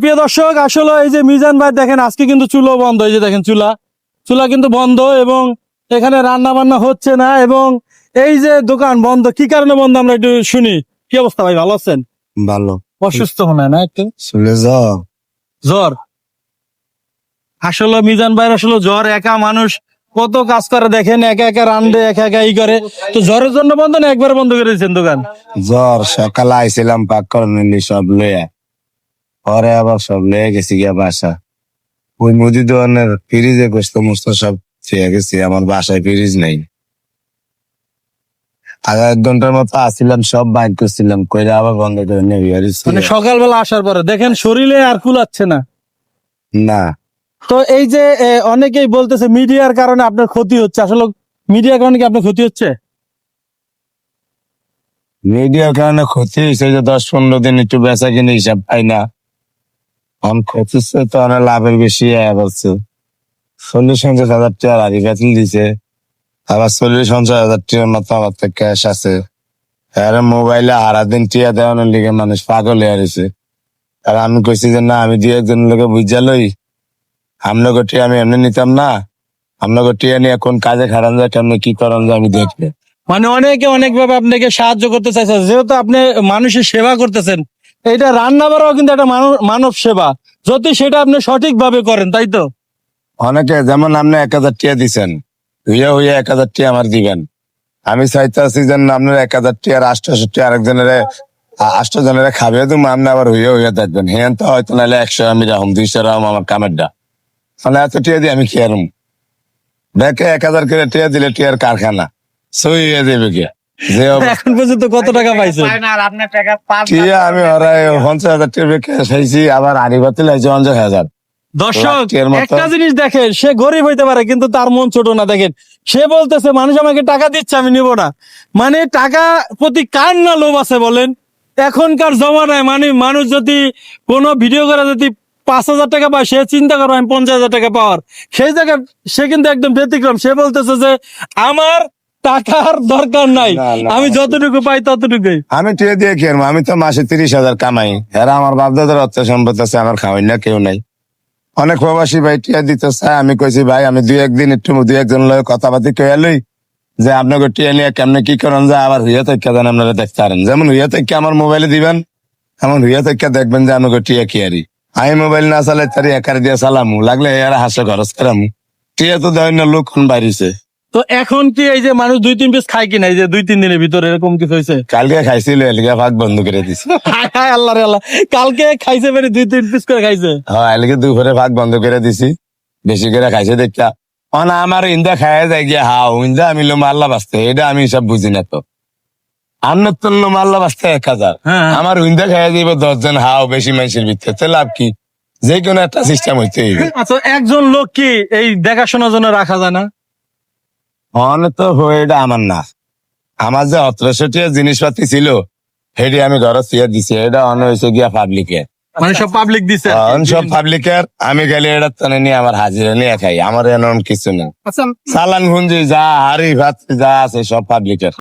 প্রিয় দর্শক আসলে এই যে মিজান ভাই দেখেন আজকে কিন্তু চুলো বন্ধ। এই যে দেখেন চুলা। চুলা কিন্তু বন্ধ এবং এখানে রান্না বান্না হচ্ছে না এবং এই যে দোকান বন্ধ কি কারণে বন্ধ আমরা একটু শুনি? কি অবস্থা ভাই ভালো আছেন? ভালো। অসুস্থ মনে না একটু? জ্বর। আসলে মিজান ভাইয়ের আসলে জ্বর একা মানুষ কত কাজ করে দেখেন একা একা রান্ধে একা একা ই করে। তো জ্বরের জন্য বন্ধ না একবার বন্ধ করে দিয়েছেন দোকান? জ্বর সকালে আইছিলাম পাক করে নিলি সব লইয়া। পরে আবার সব লয়ে গেছি গিয়া বাসা। ওই মুদি দোকানের ফ্রিজে গোস্ত মোস্ত সব খেয়ে গেছি আমার বাসায় ফ্রিজ নেই। আগে এক ঘণ্টার মতো আসছিলাম সব বাইক করছিলাম কইরা আবার বন্ধ করে মানে সকালবেলা আসার পরে দেখেন শরীরে আর কুলাচ্ছে না। না। তো এই যে অনেকেই বলতেছে মিডিয়ার কারণে আপনার ক্ষতি হচ্ছে। আসলে মিডিয়ার কারণে কি আপনার ক্ষতি হচ্ছে? মিডিয়ার কারণে ক্ষতি হয়েছে যে দশ পনেরো দিন একটু বেচা কিনে হিসাব পাই না। এখন ক্ষতি তো অনেক লাভের বেশি আয়া চল্লিশ পঞ্চাশ হাজার টাকা আগে বেতন দিছে। আবার চল্লিশ পঞ্চাশ হাজার টাকার মতো আমার তো ক্যাশ আছে। আর মোবাইলে হারা দিন টিয়া দেওয়ানোর লিগে মানুষ পাগল হয়ে রয়েছে। আর আমি কইছি যে, না, আমি দু একজন লোকে বুঝা লই। আমনগো টিয়া আমি এমনি নিতাম না। আমনগো টিয়া নিয়ে কোন কাজে খারান যায়, কেমনি কি করান যায় আমি দেখবে মানে অনেকে অনেক ভাবে আপনাকে সাহায্য করতে চাইছে। যেহেতু আপনি মানুষের সেবা করতেছেন এটা রান্না বাড়াও কিন্তু একটা মানব- সেবা। যদি সেটা আপনি সঠিক ভাবে করেন, তাই তো? অনেকে যেমন আপনি এক হাজার টিয়া দিচ্ছেন হইয়া হইয়া এক হাজার টিয়া আমার দিবেন। আমি চাইতে আছি যে আপনার এক হাজার টিয়ার আষ্টশো টিয়া আরেকজনের আষ্ট জনের খাবে তুমি আপনি আবার হইয়া হইয়া দেখবেন। হেন তো হয়তো নাহলে একশো আমি রাখুম, দুইশো রাখুম আমার কামেরটা মানে এত টিয়া দিয়ে আমি খেয়ারুম ব্যাকে এক হাজার করে টিয়া দিলে টিয়ার কারখানা, সই হয়ে দেবে কে যে অবস্থা- এখন পর্যন্ত কত টাকা আমি পঞ্চাশ হাজার টিয়া বেঁকে খাইছি আবার আড়ি বাতিল আছে পঞ্চাশ হাজার। দর্শক একটা জিনিস দেখেন সে গরিব হইতে পারে কিন্তু তার মন ছোট না দেখেন। সে বলতেছে মানুষ আমাকে টাকা দিচ্ছে আমি নিব না। মানে টাকা প্রতি কার না লোভ আছে বলেন? এখনকার জমানায় মানে মানুষ যদি কোনো ভিডিও করে যদি পাঁচ হাজার টাকা পায় সে চিন্তা করো আমি পঞ্চাশ হাজার টাকা পাওয়ার। সেই জায়গায় সে কিন্তু একদম ব্যতিক্রম। সে বলতেছে যে আমার টাকার দরকার নাই। আমি যতটুকু পাই ততটুকুই। আমি টিয়া দিয়ে খেয়ে আমি তো মাসে তিরিশ হাজার কামাই। এরা আমার বাপ দাদার অর্থ সম্পদ আছে আমার খাওয়াই না কেউ নাই। অনেক প্রবাসী ভাই টিয়া দিতে চায় আমি কইছি ভাই আমি দুই একদিন একটু দুই একজন লোক কথাবার্তি কয়ে লই যে আপনাকে টিয়া নিয়ে কেমনে কি করেন যে আবার হইয়া থেকে দেন আপনারা দেখতে পারেন। যেমন হুইয়া থেকে আমার মোবাইলে দিবেন এমন হইয়া থেকে দেখবেন যে আমাকে টিয়া কি আরি আমি মোবাইল না চালাই তারি একার দিয়ে চালামু। লাগলে এরা হাসে খরচ করামু। টিয়া তো দেয় না লোক বাইরিছে। তো এখন কি এই যে মানুষ দুই তিন পিস খায় কিনা? এই যে দুই তিন দিনের ভিতরে এরকম কিছু হয়েছে? কালকে খাইছিল এলিগা ভাগ বন্ধ করে দিছে। হায় হায় আল্লাহ রে আল্লাহ। কালকে খাইছে মানে দুই তিন পিস করে খাইছে? হ্যাঁ এলিগে দুপুরে ভাগ বন্ধ করে দিছি। বেশি করে খাইছে দেখা অনা আমার ইন্দা খায় যায় গিয়া হাও ইন্দা আমি লো মাল্লা বাঁচতে এটা আমি সব বুঝি না তো। আন্নত তো লো মাল্লা বাঁচতে এক হাজার। হ্যাঁ। আমার ইন্দা খাইয়া দিব দশজন হাও বেশি মানুষের ভিতরে তো লাভ কি? যে কোনো একটা সিস্টেম হইতে আচ্ছা একজন লোক কি এই দেখাশোনার জন্য রাখা যায় না? অনেক তো হয়ে এটা আমার না। আমার যে অত্রশো টিয়া জিনিসপাতি ছিল সেটি আমি ঘর দিয়ে দিছি। এটা অন হয়েছে গিয়া পাবলিকের মানে সব পাবলিক দিছে? আর সব পাবলিকের আমি গেলে এটা টানে নিয়ে আমার হাজিরা নিয়ে খাই। আমার কিছু না চালান সালান ভুঞ্জি যা হাড়ি ভাত যা আছে সব পাবলিকের